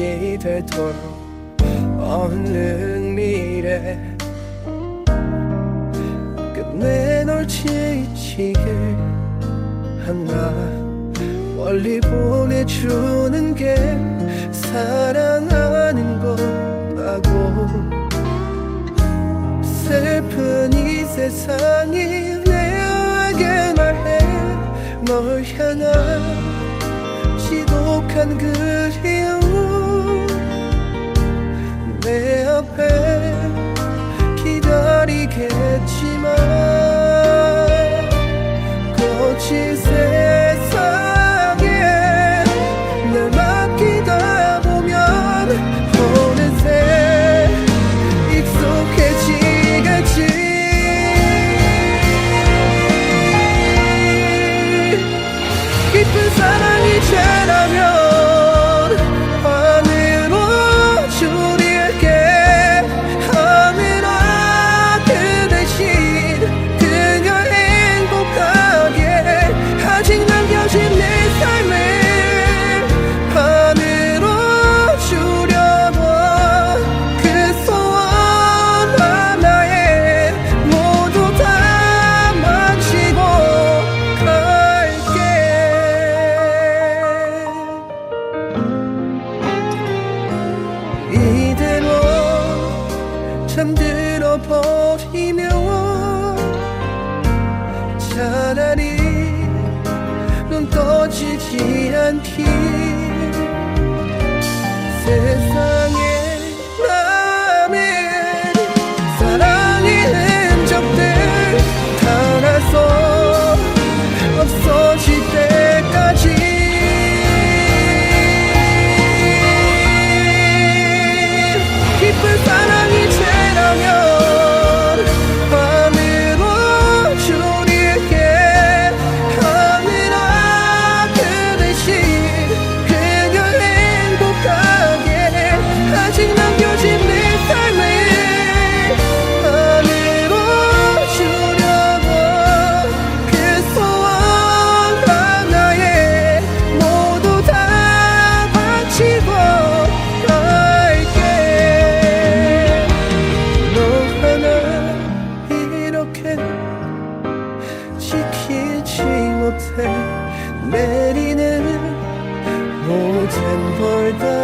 빛이 되도록 없는 미래. 끝내 널 지치게 하나. 멀리 보내주는 게 사랑하는 거라고 슬픈 이 세상이 내게 말해 널 향한 지독한 그리움 te sei. 잠들어 버리며 차라리 눈 떠지지 않기 곁에 내리는 모든 벌들